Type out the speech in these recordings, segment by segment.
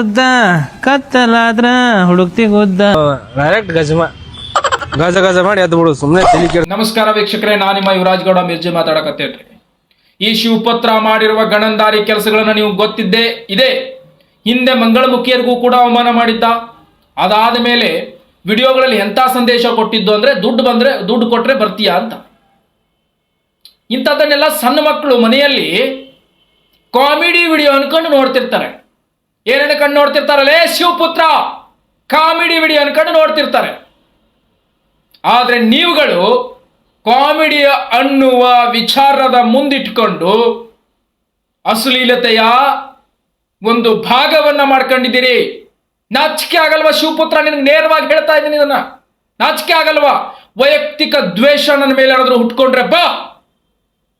ಉದ್ದ ಕತ್ತಲಾದ್ರ ಹುಡುಕ್ತಿ ಉದ್ದ ಡೈರೆಕ್ಟ್ ಗಜಮ. ಗಜ ಗಜ ಮಾಡಿ ಎದ್ದು ಬಿಡು ಸುಮ್ಮನೆ ತಲೆ ಕೆಡ ನಮಸ್ಕಾರ ವೀಕ್ಷಕರೇ ನಾನು ನಿಮ್ಮ ಯುವರಾಜ್ ಗೌಡ ಮಿರ್ಜಿ ಮಾತಾಡಕತ್ತೇನ್ರಿ. ಈ ಶಿವಪತ್ರ ಮಾಡಿರುವ ಗಣಂದಾರಿ ಕೆಲಸಗಳನ್ನ ನೀವು ಗೊತ್ತಿದ್ದೇ ಇದೆ. ಹಿಂದೆ ಮಂಗಳಮುಖಿಯರಿಗೂ ಕೂಡ ಅವಮಾನ ಮಾಡಿದ್ದ. ಅದಾದ ಮೇಲೆ ವಿಡಿಯೋಗಳಲ್ಲಿ ಎಂಥ ಸಂದೇಶ ಕೊಟ್ಟಿದ್ದು ಅಂದ್ರೆ ದುಡ್ಡು ಬಂದ್ರೆ ದುಡ್ಡು ಕೊಟ್ರೆ ಬರ್ತೀಯಾ ಅಂತ. ಇಂಥದ್ದನ್ನೆಲ್ಲ ಸಣ್ಣ ಮಕ್ಕಳು ಮನೆಯಲ್ಲಿ ಕಾಮಿಡಿ ವಿಡಿಯೋ ಅನ್ಕೊಂಡು ನೋಡ್ತಿರ್ತಾರೆ. ಏನೇನು ಕಣ್ಣು ನೋಡ್ತಿರ್ತಾರಲ್ಲೇ? ಶಿವಪುತ್ರ, ಕಾಮಿಡಿ ವಿಡಿಯೋ ಅನ್ಕೊಂಡು ನೋಡ್ತಿರ್ತಾರೆ. ಆದರೆ ನೀವುಗಳು ಕಾಮಿಡಿ ಅನ್ನುವ ವಿಚಾರದ ಮುಂದಿಟ್ಕೊಂಡು ಅಶ್ಲೀಲತೆಯ ಒಂದು ಭಾಗವನ್ನು ಮಾಡ್ಕೊಂಡಿದ್ದೀರಿ. ನಾಚಿಕೆ ಆಗಲ್ವಾ ಶಿವಪುತ್ರ? ನಿನಗೆ ನೇರವಾಗಿ ಹೇಳ್ತಾ ಇದ್ದೀನಿ ಇದನ್ನು. ನಾಚಿಕೆ ಆಗಲ್ವಾ? ವೈಯಕ್ತಿಕ ದ್ವೇಷ ನನ್ನ ಮೇಲೆ ಏನಾದರೂ ಹುಟ್ಕೊಂಡ್ರೆ ಬಾ.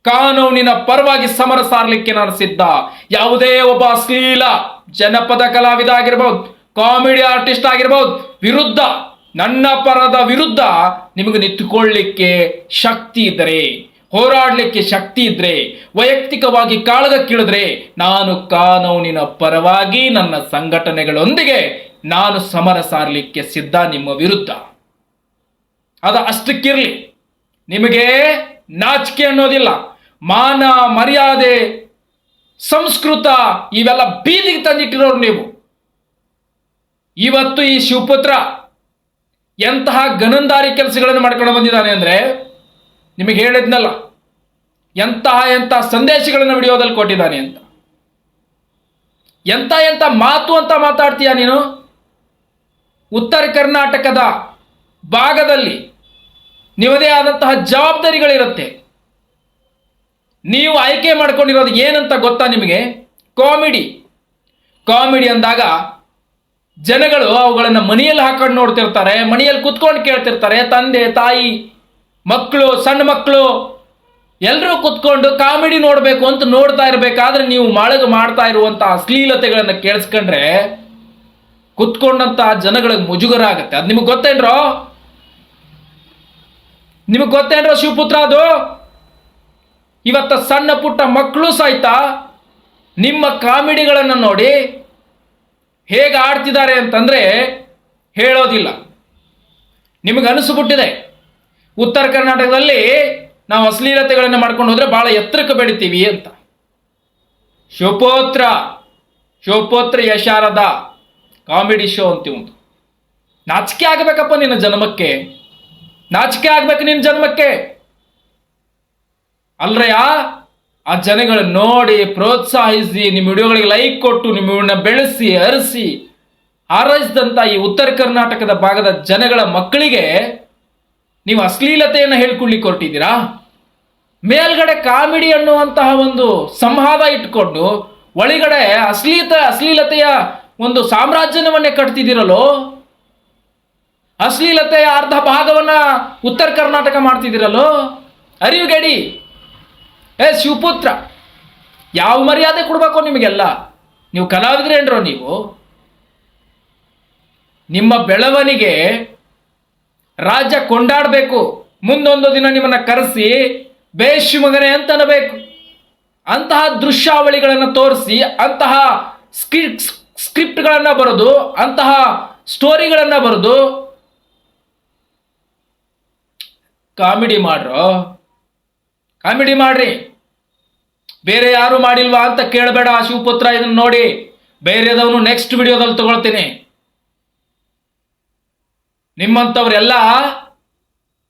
ಕಾನೂನಿನ ಪರವಾಗಿ ಸಮರ ಸಾರಲಿಕ್ಕೆ ನಾನು ಸಿದ್ಧ ಯಾವುದೇ ಒಬ್ಬ ಅಶ್ಲೀಲ ಜನಪದ ಕಲಾವಿದ ಆಗಿರ್ಬೋದು ಕಾಮಿಡಿ ಆರ್ಟಿಸ್ಟ್ ಆಗಿರ್ಬೋದು, ವಿರುದ್ಧ, ನನ್ನ ಪರದ ವಿರುದ್ಧ ನಿಮಗೆ ನಿಂತುಕೊಳ್ಳಿಕ್ಕೆ ಶಕ್ತಿ ಇದ್ದರೆ, ಹೋರಾಡಲಿಕ್ಕೆ ಶಕ್ತಿ ಇದ್ರೆ ವೈಯಕ್ತಿಕವಾಗಿ ಕಾಳಗಕ್ಕಿಳಿದ್ರೆ ನಾನು ಕಾನೂನಿನ ಪರವಾಗಿ ನನ್ನ ಸಂಘಟನೆಗಳೊಂದಿಗೆ ನಾನು ಸಮರ ಸಾರಲಿಕ್ಕೆ ಸಿದ್ಧ ನಿಮ್ಮ ವಿರುದ್ಧ. ಅದು ಅಷ್ಟಕ್ಕಿರಲಿ. ನಿಮಗೆ ನಾಚಿಕೆ ಅನ್ನೋದಿಲ್ಲ. ಮಾನ ಮರ್ಯಾದೆ, ಸಂಸ್ಕೃತ ಇವೆಲ್ಲ ಬೀದಿಗೆ ತಂದಿಟ್ಟಿರೋರು ನೀವು. ಇವತ್ತು ಈ ಶಿವಪುತ್ರ ಎಂತಹ ಗನಂದಾರಿ ಕೆಲಸಗಳನ್ನು ಮಾಡ್ಕೊಂಡು ಬಂದಿದ್ದಾನೆ ಅಂದರೆ ನಿಮಗೆ ಹೇಳಿದ್ನಲ್ಲ, ಎಂತಹ ಎಂಥ ಸಂದೇಶಗಳನ್ನು ವಿಡಿಯೋದಲ್ಲಿ ಕೊಟ್ಟಿದ್ದಾನೆ ಅಂತ. ಎಂಥ ಎಂಥ ಮಾತು ಅಂತ ಮಾತಾಡ್ತೀಯ ನೀನು? ಉತ್ತರ ಕರ್ನಾಟಕದ ಭಾಗದಲ್ಲಿ ನಿಮ್ಮದೇ ಆದಂತಹ ಜವಾಬ್ದಾರಿಗಳಿರುತ್ತೆ. ನೀವು ಆಯ್ಕೆ ಮಾಡ್ಕೊಂಡಿರೋದು ಏನಂತ ಗೊತ್ತಾ ನಿಮಗೆ? ಕಾಮಿಡಿ. ಕಾಮಿಡಿ ಅಂದಾಗ ಜನಗಳು ಅವುಗಳನ್ನು ಮನೆಯಲ್ಲಿ ಹಾಕೊಂಡು ನೋಡ್ತಿರ್ತಾರೆ, ಮನೆಯಲ್ಲಿ ಕುತ್ಕೊಂಡು ಕೇಳ್ತಿರ್ತಾರೆ, ತಂದೆ, ತಾಯಿ, ಮಕ್ಕಳು, ಸಣ್ಣ ಮಕ್ಕಳು ಎಲ್ಲರೂ ಕುತ್ಕೊಂಡು ಕಾಮಿಡಿ ನೋಡಬೇಕು ಅಂತ ನೋಡ್ತಾ ಇರಬೇಕಾದ್ರೆ ನೀವು ಮಾಳಗ ಮಾಡ್ತಾ ಇರುವಂಥ ಅಶ್ಲೀಲತೆಗಳನ್ನು ಕೇಳಿಸ್ಕೊಂಡ್ರೆ ಕುತ್ಕೊಂಡಂತ ಜನಗಳಿಗೆ ಮುಜುಗರ ಆಗುತ್ತೆ ಅದು ನಿಮಗೆ ಗೊತ್ತೇನ್ರೋ? ನಿಮಗೆ ಗೊತ್ತೇನ್ರೋ ಶಿವಪುತ್ರ ಅದು? ಇವತ್ತ ಸಣ್ಣ ಪುಟ್ಟ ಮಕ್ಕಳು ಸಹಿತ ನಿಮ್ಮ ಕಾಮಿಡಿಗಳನ್ನು ನೋಡಿ ಹೇಗೆ ಆಡ್ತಿದ್ದಾರೆ ಅಂತಂದರೆ ಹೇಳೋದಿಲ್ಲ. ನಿಮಗೆ ಅನಿಸ್ಬಿಟ್ಟಿದೆ ಉತ್ತರ ಕರ್ನಾಟಕದಲ್ಲಿ ನಾವು ಅಶ್ಲೀಲತೆಗಳನ್ನು ಮಾಡ್ಕೊಂಡು ಹೋದರೆ ಭಾಳ ಎತ್ತರಕ್ಕೆ ಬೆಳಿತೀವಿ ಅಂತ. ಶೋಪೋತ್ರ ಶೋಪೋತ್ರ ಯಶಾರದ ಕಾಮಿಡಿ ಶೋ ಅಂತೀವಿ ಒಂದು ನಾಚಿಕೆ ಆಗಬೇಕಪ್ಪ ನಿನ್ನ ಜನ್ಮಕ್ಕೆ. ನಾಚಿಕೆ ಆಗ್ಬೇಕು ನಿನ್ನ ಜನ್ಮಕ್ಕೆ. ಅಲ್ರಯ್ಯ, ಆ ಜನಗಳು ನೋಡಿ ಪ್ರೋತ್ಸಾಹಿಸಿ, ನಿಮ್ಮ ವಿಡಿಯೋಗಳಿಗೆ ಲೈಕ್ ಕೊಟ್ಟು ನಿಮ್ಮನ್ನ ಬೆಳೆಸಿ, ಅರಸಿ ಹಾರೈಸಿದಂಥ ಈ ಉತ್ತರ ಕರ್ನಾಟಕದ ಭಾಗದ ಜನಗಳ ಮಕ್ಕಳಿಗೆ ನೀವು ಅಶ್ಲೀಲತೆಯನ್ನು ಹೇಳ್ಕೊಳ್ಳಿಕ್ಕೆ ಕೊಟ್ಟಿದ್ದೀರಾ ಮೇಲ್ಗಡೆ ಕಾಮಿಡಿ ಅನ್ನುವಂತಹ ಒಂದು ಸಂವಾದ ಇಟ್ಕೊಂಡು ಒಳಗಡೆ ಅಶ್ಲೀತ, ಅಶ್ಲೀಲತೆಯ ಒಂದು ಸಾಮ್ರಾಜ್ಯವನ್ನೇ ಕಟ್ತಿದ್ದೀರಲ್ಲೋ? ಅಶ್ಲೀಲತೆಯ ಅರ್ಧ ಭಾಗವನ್ನ ಉತ್ತರ ಕರ್ನಾಟಕ ಮಾಡ್ತಿದ್ದೀರಲ್ಲೋ? ಅರಿವುಗೇಡಿ ಏ ಶಿವಪುತ್ರ, ಯಾವ ಮರ್ಯಾದೆ ಕೊಡಬೇಕು ನಿಮಗೆಲ್ಲ? ನೀವು ಕಲಾವಿದ್ರೇನ್ರೋ ನೀವು? ನಿಮ್ಮ ಬೆಳವಣಿಗೆ ರಾಜ್ಯ ಕೊಂಡಾಡಬೇಕು, ಮುಂದೊಂದು ದಿನ ನಿಮ್ಮನ್ನ ಕರೆಸಿ ಬೇಷಿ ಮಗನೇ ಅಂತ ಅಂತಹ ದೃಶ್ಯಾವಳಿಗಳನ್ನು ತೋರಿಸಿ, ಅಂತಹ ಸ್ಕ್ರಿಪ್ಟ್ ಸ್ಕ್ರಿಪ್ಟ್ಗಳನ್ನು ಬರೆದು, ಅಂತಹ ಸ್ಟೋರಿಗಳನ್ನು ಬರೆದು, ಕಾಮಿಡಿ ಮಾಡ್ರೋ? ಕಾಮಿಡಿ ಮಾಡ್ರಿ. ಬೇರೆ ಯಾರು ಮಾಡಿಲ್ವಾ ಅಂತ ಕೇಳಬೇಡ ಆ ಶಿವಪುತ್ರ, ಇದನ್ನ ನೋಡಿ. ಬೇರೆದವನು ನೆಕ್ಸ್ಟ್ ವಿಡಿಯೋದಲ್ಲಿ ತಗೊಳ್ತೀನಿ. ನಿಮ್ಮಂಥವ್ರೆಲ್ಲ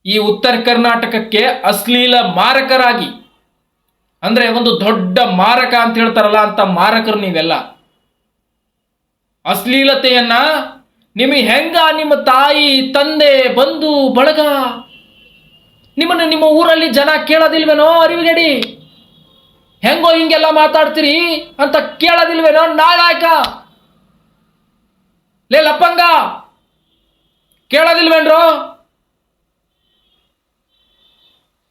ಈ ಉತ್ತರ ಕರ್ನಾಟಕಕ್ಕೆ ಅಶ್ಲೀಲ ಮಾರಕರಾಗಿ, ಅಂದ್ರೆ ಒಂದು ದೊಡ್ಡ ಮಾರಕ ಅಂತ ಹೇಳ್ತಾರಲ್ಲ ಅಂತ ಮಾರಕರು ನೀವೆಲ್ಲ. ಅಶ್ಲೀಲತೆಯನ್ನ ನಿಮಗೆ ಹೆಂಗ ನಿಮ್ಮ ತಾಯಿ, ತಂದೆ, ಬಂಧು, ಬಳಗ ನಿಮ್ಮನ್ನು ನಿಮ್ಮ ಊರಲ್ಲಿ ಜನ ಕೇಳೋದಿಲ್ವೇನೋ ಅರಿವಿಗಡಿ? ಹೆಂಗೋ ಹಿಂಗೆಲ್ಲ ಮಾತಾಡ್ತೀರಿ ಅಂತ ಕೇಳೋದಿಲ್ವೇನೋ ನಾಯಕ ಲೇ ಲಪ್ಪಂಗ, ಕೇಳೋದಿಲ್ವೇನ್ರೋ?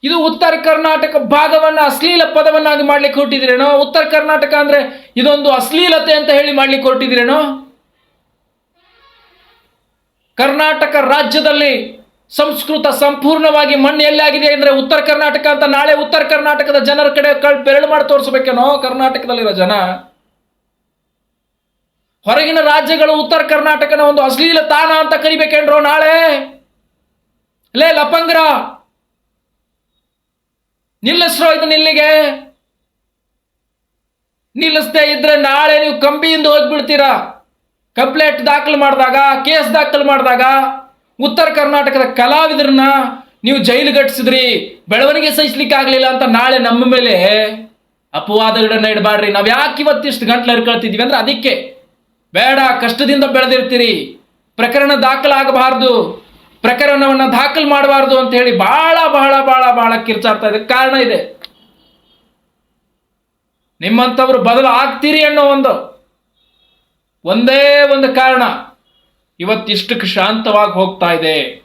ಇದು ಉತ್ತರ ಕರ್ನಾಟಕ ಭಾಗವನ್ನ ಅಶ್ಲೀಲ ಪದವನ್ನಾಗಿ ಮಾಡ್ಲಿಕ್ಕೆ ಹೊರಟಿದ್ರೇನೋ ಉತ್ತರ ಕರ್ನಾಟಕ ಅಂದ್ರೆ ಇದೊಂದು ಅಶ್ಲೀಲತೆ ಅಂತ ಹೇಳಿ ಮಾಡ್ಲಿಕ್ಕೆ ಹೊರಟಿದ್ರೇನೋ ಕರ್ನಾಟಕ ರಾಜ್ಯದಲ್ಲಿ ಸಂಸ್ಕೃತ ಸಂಪೂರ್ಣವಾಗಿ ಮಣ್ಣು ಎಲ್ಲಾಗಿದೆ ಅಂದ್ರೆ ಉತ್ತರ ಕರ್ನಾಟಕ ಅಂತ ನಾಳೆ ಉತ್ತರ ಕರ್ನಾಟಕದ ಜನರ ಕಡೆ ಕಳ್ ಬೆರಳು ಮಾಡಿ ತೋರಿಸ್ಬೇಕೇನೋ ಕರ್ನಾಟಕದಲ್ಲಿರೋ ಜನ? ಹೊರಗಿನ ರಾಜ್ಯಗಳು ಉತ್ತರ ಕರ್ನಾಟಕನ ಒಂದು ಅಶ್ಲೀಲ ತಾಣ ಅಂತ ಕರಿಬೇಕೇನ್ರೋ ನಾಳೆ? ಲೇ, ಲಪಂಗ್ರ! ನಿಲ್ಲಿಸ್ರೋ ಇದು ನಿಲ್ಲಿಗೆ. ನಿಲ್ಲಿಸದೆ ಇದ್ರೆ ನಾಳೆ ನೀವು ಕಂಬಿಯಿಂದ ಹೋಗ್ಬಿಡ್ತೀರಾ? ಕಂಪ್ಲೇಂಟ್ ದಾಖಲು ಮಾಡಿದಾಗ, ಕೇಸ್ ದಾಖಲು ಮಾಡಿದಾಗ? ಉತ್ತರ ಕರ್ನಾಟಕದ ಕಲಾವಿದರನ್ನ ನೀವು ಜೈಲು ಘಟಿಸಿದ್ರಿ ಬೆಳವಣಿಗೆ ಸಹಿಸ್ಲಿಕ್ಕೆ ಆಗಲಿಲ್ಲ ಅಂತ ನಾಳೆ ನಮ್ಮ ಮೇಲೆ ಅಪವಾದಗಳನ್ನ ಇಡಬಾಡ್ರಿ ನಾವು ಯಾಕೆ ಇವತ್ತಿಷ್ಟು ಗಂಟ್ಲು ಹರ್ಕೊಳ್ತಿದ್ವಿ ಅಂದ್ರೆ ಅದಕ್ಕೆ. ಬೇಡ, ಕಷ್ಟದಿಂದ ಬೆಳೆದಿರ್ತೀರಿ. ಪ್ರಕರಣ ದಾಖಲಾಗಬಾರ್ದು. ಪ್ರಕರಣವನ್ನ ದಾಖಲು ಮಾಡಬಾರ್ದು ಅಂತ ಹೇಳಿ ಬಹಳ ಬಹಳ ಬಹಳ ಬಹಳ ಕಿರ್ಚಾಡ್ತಾ ಇದೆ ಕಾರಣ ಇದೆ. ನಿಮ್ಮಂಥವ್ರು ಬದಲು ಆಗ್ತೀರಿ ಅನ್ನೋ ಒಂದು. ಒಂದೇ ಒಂದು ಕಾರಣ. ಇವತ್ತಿಷ್ಟಕ್ಕೆ ಶಾಂತವಾಗಿ ಹೋಗ್ತಾ ಇದೆ.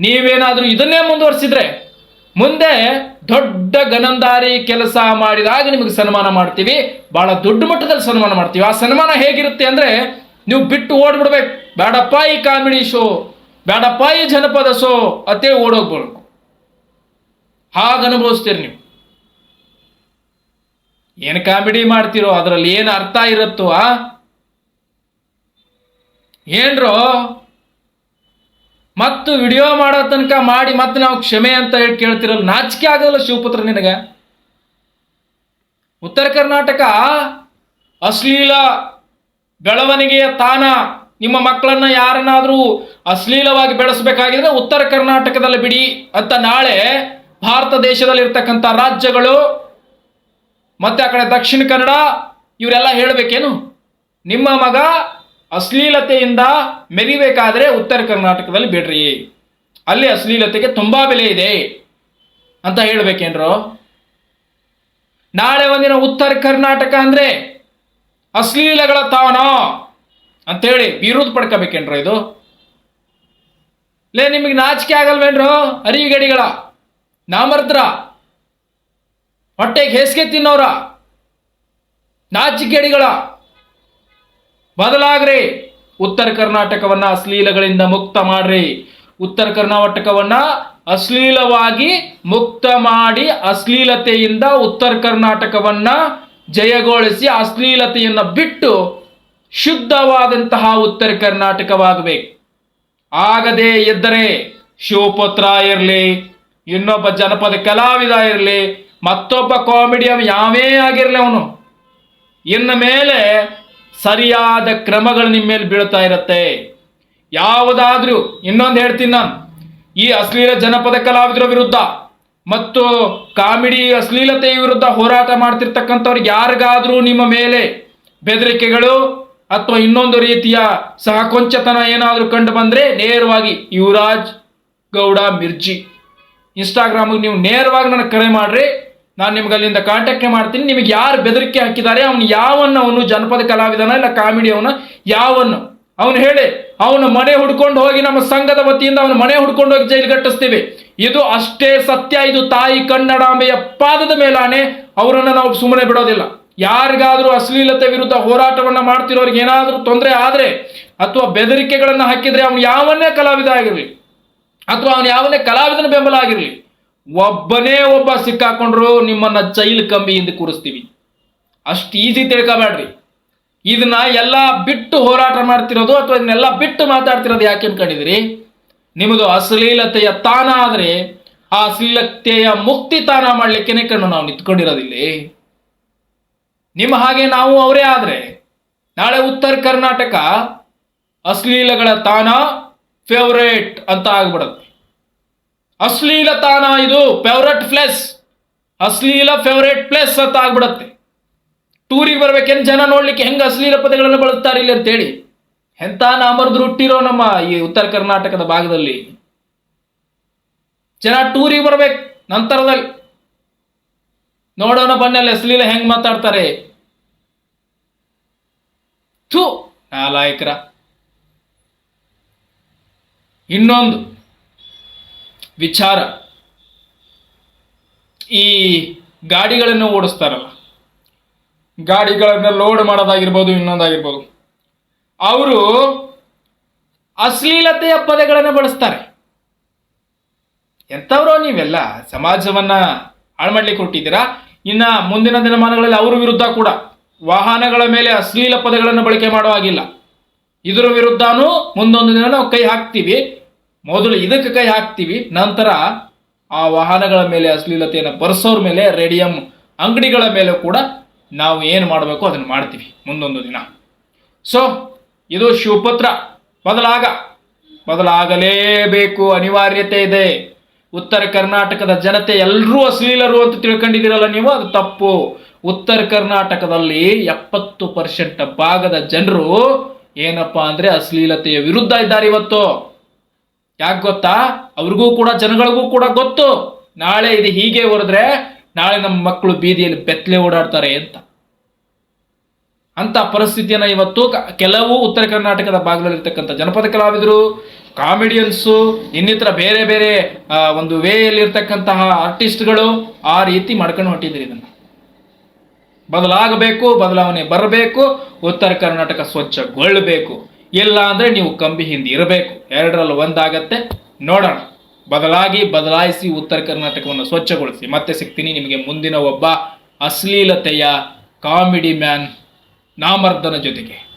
ನೀವೇನಾದರೂ ಇದನ್ನೇ ಮುಂದುವರಿಸಿದ್ರೆ, ಮುಂದೆ ದೊಡ್ಡ ಗನಂದಾರಿ ಕೆಲಸ ಮಾಡಿದಾಗ ನಿಮಗೆ ಸನ್ಮಾನ ಮಾಡ್ತೀವಿ. ಬಹಳ ದೊಡ್ಡ ಮಟ್ಟದಲ್ಲಿ ಸನ್ಮಾನ ಮಾಡ್ತೀವಿ. ಆ ಸನ್ಮಾನ ಹೇಗಿರುತ್ತೆ ಅಂದ್ರೆ, ನೀವು ಬಿಟ್ಟು ಓಡ್ಬಿಡ್ಬೇಕು. ಬೇಡಪ್ಪ ಈ ಕಾಮಿಡಿ ಶೋ ಬೇಡಪ್ಪ ಈ ಜನಪದ ಶೋ ಅತೇ ಓಡೋಗ್ಬೇಕು ಹಾಗೆ ಅನುಭವಿಸ್ತೀರಿ ನೀವು. ಏನು ಕಾಮಿಡಿ ಮಾಡ್ತೀರೋ, ಅದರಲ್ಲಿ ಏನು ಅರ್ಥ ಇರುತ್ತೋ, ಆ? ಏನ್ರೋ? ಮತ್ತು ವಿಡಿಯೋ ಮಾಡೋ ತನಕ ಮಾಡಿ ಮತ್ತೆ ನಾವು ಕ್ಷಮೆ ಅಂತ ಹೇಳಿ ಕೇಳ್ತಿರಲ್ಲ. ನಾಚಿಕೆ ಆಗಲ್ಲ ಶಿವಪುತ್ರ ನಿನಗೆ? ಉತ್ತರ ಕರ್ನಾಟಕ, ಅಶ್ಲೀಲ ಬೆಳವಣಿಗೆಯ ತಾಣ ನಿಮ್ಮ ಮಕ್ಕಳನ್ನ ಯಾರನ್ನಾದರೂ ಅಶ್ಲೀಲವಾಗಿ ಬೆಳೆಸಬೇಕಾಗಿದ್ರೆ ಉತ್ತರ ಕರ್ನಾಟಕದಲ್ಲಿ ಬಿಡಿ ಅಂತ ನಾಳೆ ಭಾರತ ದೇಶದಲ್ಲಿ ದೇಶದಲ್ಲಿರ್ತಕ್ಕಂಥ ರಾಜ್ಯಗಳು, ಮತ್ತೆ ಆ ಕಡೆ ದಕ್ಷಿಣ ಕನ್ನಡ, ಇವರೆಲ್ಲ ಹೇಳಬೇಕೇನು? ನಿಮ್ಮ ಮಗ ಅಶ್ಲೀಲತೆಯಿಂದ ಮೆರಿಬೇಕಾದ್ರೆ ಉತ್ತರ ಕರ್ನಾಟಕದಲ್ಲಿ ಬಿಡ್ರಿ. ಅಲ್ಲಿ ಅಶ್ಲೀಲತೆಗೆ ತುಂಬಾ ಬೆಲೆ ಇದೆ ಅಂತ ಹೇಳಬೇಕೇನ್ರು? ನಾಳೆ ಒಂದಿನ ಉತ್ತರ ಕರ್ನಾಟಕ ಅಂದ್ರೆ ಅಶ್ಲೀಲಗಳ ತಾವನ ಅಂತೇಳಿ ವಿರೋಧ ಪಡ್ಕೋಬೇಕೇನ್ರ ಇದು? ಲೇ, ನಿಮಗೆ ನಾಚಿಕೆ ಆಗಲ್ವೇನ್ರು? ಅರಿವಿಗಡಿಗಳ, ನಾಮರ್ದ್ರ, ಹೊಟ್ಟೆಗೆ ಹೇಸಿಗೆ ತಿನ್ನೋರ ನಾಚಿಕೆಡಿಗಳ ಬದಲಾಗ್ರಿ. ಉತ್ತರ ಕರ್ನಾಟಕವನ್ನ ಅಶ್ಲೀಲಗಳಿಂದ ಮುಕ್ತ ಮಾಡ್ರಿ. ಉತ್ತರ ಕರ್ನಾಟಕವನ್ನ ಅಶ್ಲೀಲವಾಗಿ ಮುಕ್ತ ಮಾಡಿ ಅಶ್ಲೀಲತೆಯಿಂದ ಉತ್ತರ ಕರ್ನಾಟಕವನ್ನ ಜಯಗೊಳಿಸಿ ಅಶ್ಲೀಲತೆಯನ್ನು ಬಿಟ್ಟು ಶುದ್ಧವಾದಂತಹ ಉತ್ತರ ಕರ್ನಾಟಕವಾಗಬೇಕು. ಆಗದೇ ಇದ್ದರೆ ಶಿವಪುತ್ರ ಇರಲಿ, ಇನ್ನೊಬ್ಬ ಜನಪದ ಕಲಾವಿದ ಇರಲಿ, ಮತ್ತೊಬ್ಬ ಕಾಮಿಡಿಯನ್ ಯಾವೇ ಆಗಿರಲಿ ಅವನು. ಇನ್ನು ಮೇಲೆ ಸರಿಯಾದ ಕ್ರಮಗಳು ನಿಮ್ಮ ಮೇಲೆ ಬೀಳ್ತಾ ಇರುತ್ತೆ. ಯಾವುದಾದ್ರೂ ಇನ್ನೊಂದು ಹೇಳ್ತೀನಿ ನಾನು. ಈ ಅಶ್ಲೀಲ ಜನಪದ ಕಲಾವಿದರ ವಿರುದ್ಧ ಮತ್ತು ಕಾಮಿಡಿ ಅಶ್ಲೀಲತೆಯ ವಿರುದ್ಧ ಹೋರಾಟ ಮಾಡ್ತಿರ್ತಕ್ಕಂಥವ್ರಿಗೆ ಯಾರಿಗಾದ್ರೂ ನಿಮ್ಮ ಮೇಲೆ ಬೆದರಿಕೆಗಳು ಅಥವಾ ಇನ್ನೊಂದು ರೀತಿಯ ಸಹಕೊಂಚತನ ಏನಾದರೂ ಕಂಡು ಬಂದರೆ ನೇರವಾಗಿ ಯುವರಾಜ್ ಗೌಡ ಮಿರ್ಜಿ. ಇನ್ಸ್ಟಾಗ್ರಾಮಿಗೆ ನೀವು ನೇರವಾಗಿ ನನಗೆ ಕರೆ ಮಾಡ್ರಿ. ನಾನು ನಿಮ್ಗೆ ಅಲ್ಲಿಂದ ಕಾಂಟ್ಯಾಕ್ಟ್ ಮಾಡ್ತೀನಿ. ನಿಮಗೆ ಯಾರು ಬೆದರಿಕೆ ಹಾಕಿದ್ದಾರೆ ಅವನು ಯಾವನ್ನು ಅವನು ಜನಪದ ಕಲಾವಿದನ ಇಲ್ಲ ಕಾಮಿಡಿ ಅವನ, ಯಾವನ್ನು? ಅವನು ಹೇಳಿ, ಅವನ ಮನೆ ಹುಡ್ಕೊಂಡು ಹೋಗಿ ನಮ್ಮ ಸಂಘದ ವತಿಯಿಂದ ಅವನ ಮನೆ ಹುಡ್ಕೊಂಡು ಹೋಗಿ ಜೈಲು ಕಟ್ಟಿಸ್ತೀವಿ. ಇದು ಅಷ್ಟೇ ಸತ್ಯ, ಇದು ತಾಯಿ ಕನ್ನಡಾಂಬೆಯ ಪಾದದ ಮೇಲಾನೆ ಅವರನ್ನು ನಾವು ಸುಮ್ಮನೆ ಬಿಡೋದಿಲ್ಲ. ಯಾರಿಗಾದರೂ ಅಶ್ಲೀಲತೆ ವಿರುದ್ಧ ಹೋರಾಟವನ್ನ ಮಾಡ್ತಿರೋರಿಗೆ ಏನಾದರೂ ತೊಂದರೆ ಆದ್ರೆ, ಅಥವಾ ಬೆದರಿಕೆಗಳನ್ನು ಹಾಕಿದ್ರೆ ಅವನು ಯಾವನ್ನೇ ಕಲಾವಿದ ಆಗಿರಲಿ, ಅಥವಾ ಅವನು ಯಾವನ್ನೇ ಕಲಾವಿದನ ಬೆಂಬಲ ಆಗಿರಲಿ ಒಬ್ಬನೇ ಒಬ್ಬ ಸಿಕ್ಕಾಕೊಂಡ್ರು ನಿಮ್ಮನ್ನ ಜೈಲು ಕಂಬಿಯಿಂದ ಕೂರಿಸ್ತೀವಿ. ಅಷ್ಟು ಈಸಿ ತಿಳ್ಕೊಬೇಡ್ರಿ. ಇದನ್ನ ಎಲ್ಲ ಬಿಟ್ಟು ಹೋರಾಟ ಮಾಡ್ತಿರೋದು ಅಥವಾ ಇದನ್ನೆಲ್ಲ ಬಿಟ್ಟು ಮಾತಾಡ್ತಿರೋದು ಯಾಕೆ ಅನ್ಕೊಂಡಿದ್ರಿ ನಿಮ್ಮದು ಅಶ್ಲೀಲತೆಯ ತಾನ ಆದರೆ ಆ ಅಶ್ಲೀಲತೆಯ ಮುಕ್ತಿ ತಾನ ಮಾಡ್ಲಿಕ್ಕೆನೆ ಕಣ್ಣು ನಾವು ನಿಂತ್ಕೊಂಡಿರೋದಿಲ್ಲಿ. ನಿಮ್ಮ ಹಾಗೆ ನಾವು ಅವರೇ ಆದ್ರೆ ನಾಳೆ ಉತ್ತರ ಕರ್ನಾಟಕ ಅಶ್ಲೀಲಗಳ ತಾನ ಫೇವರೇಟ್ ಅಂತ ಆಗ್ಬಿಡುತ್ತೆ. ಅಶ್ಲೀಲ ತಾಣ ಇದು ಫೇವ್ರೆಟ್ ಪ್ಲೇಸ್ ಅಶ್ಲೀಲ ಫೇವ್ರೆಟ್ ಪ್ಲೇಸ್ ಅಂತ ಆಗ್ಬಿಡತ್ತೆ ಟೂರಿಗೆ ಬರ್ಬೇಕೇನು ಜನ ನೋಡ್ಲಿಕ್ಕೆ ಹೆಂಗೆ ಅಶ್ಲೀಲ ಪದಗಳನ್ನು ಬಳಸ್ತಾರೆ ಇಲ್ಲಿ ಅಂತೇಳಿ. ಎಂತ ನಾಮರದ್ರು ಹುಟ್ಟಿರೋ ನಮ್ಮ ಈ ಉತ್ತರ ಕರ್ನಾಟಕದ ಭಾಗದಲ್ಲಿ. ಜನ ಟೂರಿಗೆ ಬರ್ಬೇಕು ನಂತರದಲ್ಲಿ. ನೋಡೋಣ ಬನ್ನಲ್ಲಿ ಅಶ್ಲೀಲ ಹೆಂಗ್ ಮಾತಾಡ್ತಾರೆ. ಥೂ ನಾಲಾಯಕರ ಇನ್ನೊಂದು. ವಿಚಾರ. ಈ ಗಾಡಿಗಳನ್ನು ಓಡಿಸ್ತಾರಲ್ಲ, ಗಾಡಿಗಳನ್ನು ಲೋಡ್ ಮಾಡೋದಾಗಿರ್ಬೋದು, ಇನ್ನೊಂದಾಗಿರ್ಬೋದು. ಅವರು ಅಶ್ಲೀಲತೆಯ ಪದಗಳನ್ನು ಬಳಸ್ತಾರೆ. ಎಂಥವ್ರೋ ನೀವೆಲ್ಲ ಸಮಾಜವನ್ನ ಹಾಳು ಮಾಡ್ಲಿಕ್ಕೆ ಹೊರಟಿದ್ದೀರಾ? ಇನ್ನ ಮುಂದಿನ ದಿನಮಾನಗಳಲ್ಲಿ ಅವ್ರ ವಿರುದ್ಧ ಕೂಡ ವಾಹನಗಳ ಮೇಲೆ ಅಶ್ಲೀಲ ಪದಗಳನ್ನು ಬಳಕೆ ಮಾಡೋ ಹಾಗಿಲ್ಲ. ಇದರ ವಿರುದ್ಧನೂ ಮುಂದೊಂದು ದಿನ ನಾವು ಕೈ ಹಾಕ್ತೀವಿ. ಮೊದಲು ಇದಕ್ಕೆ ಕೈ ಹಾಕ್ತೀವಿ, ನಂತರ ಆ ವಾಹನಗಳ ಮೇಲೆ ಅಶ್ಲೀಲತೆಯನ್ನು ಬರೆಸೋರ ಮೇಲೆ, ರೇಡಿಯಂ ಅಂಗಡಿಗಳ ಮೇಲೆ ಕೂಡ ನಾವು ಏನು ಮಾಡಬೇಕು ಅದನ್ನು ಮಾಡ್ತೀವಿ ಮುಂದೊಂದು ದಿನ. ಸೊ ಇದು ಶಿವಪತ್ರ. ಬದಲಾಗ. ಬದಲಾಗಲೇಬೇಕು. ಅನಿವಾರ್ಯತೆ ಇದೆ. ಉತ್ತರ ಕರ್ನಾಟಕದ ಜನತೆ ಎಲ್ಲರೂ ಅಶ್ಲೀಲರು ಅಂತ ತಿಳ್ಕೊಂಡಿದ್ದೀರಲ್ಲ ನೀವು, ಅದು ತಪ್ಪು. ಉತ್ತರ ಕರ್ನಾಟಕದಲ್ಲಿ ಎಪ್ಪತ್ತು ಪರ್ಸೆಂಟ್ ಭಾಗದ ಜನರು ಏನಪ್ಪಾ ಅಂದ್ರೆ ಅಶ್ಲೀಲತೆಯ ವಿರುದ್ಧ ಇದ್ದಾರೆ ಇವತ್ತು. ಯಾಕೆ ಗೊತ್ತಾ? ಅವ್ರಿಗೂ ಕೂಡ, ಜನಗಳಿಗೂ ಕೂಡ ಗೊತ್ತು. ನಾಳೆ ಇದು ಹೀಗೆ ಹೊರದ್ರೆ ನಾಳೆ ನಮ್ಮ ಮಕ್ಕಳು ಬೀದಿಯಲ್ಲಿ ಬೆತ್ತಲೆ ಓಡಾಡ್ತಾರೆ ಅಂತ. ಅಂತ ಪರಿಸ್ಥಿತಿಯನ್ನು ಇವತ್ತು ಕೆಲವು ಉತ್ತರ ಕರ್ನಾಟಕದ ಭಾಗದಲ್ಲಿರ್ತಕ್ಕಂಥ ಜನಪದ ಕಲಾವಿದರು, ಕಾಮಿಡಿಯನ್ಸು, ಇನ್ನಿತರ ಬೇರೆ ಬೇರೆ ಒಂದು ವೇಯಲ್ಲಿರ್ತಕ್ಕಂತಹ ಆರ್ಟಿಸ್ಟ್ಗಳು ಆ ರೀತಿ ಮಾಡ್ಕೊಂಡು ಹೊಟ್ಟಿದ್ರು ಇದನ್ನು. ಬದಲಾಗಬೇಕು, ಬದಲಾವಣೆ ಬರಬೇಕು, ಉತ್ತರ ಕರ್ನಾಟಕ ಸ್ವಚ್ಛಗೊಳ್ಳಬೇಕು. ಇಲ್ಲ ಅಂದರೆ ನೀವು ಕಂಬಿ ಹಿಂದೆ ಇರಬೇಕು. ಎರಡರಲ್ಲಿ ಒಂದಾಗತ್ತೆ. ನೋಡೋಣ. ಬದಲಾಗಿ ಬದಲಾಯಿಸಿ ಉತ್ತರ ಕರ್ನಾಟಕವನ್ನು ಸ್ವಚ್ಛಗೊಳಿಸಿ. ಮತ್ತೆ ಸಿಗ್ತೀನಿ ನಿಮಗೆ ಮುಂದಿನ ಒಬ್ಬ ಅಶ್ಲೀಲತೆಯ ಕಾಮಿಡಿ ಮ್ಯಾನ್ ನಾಮರ್ದನ ಜೊತೆಗೆ.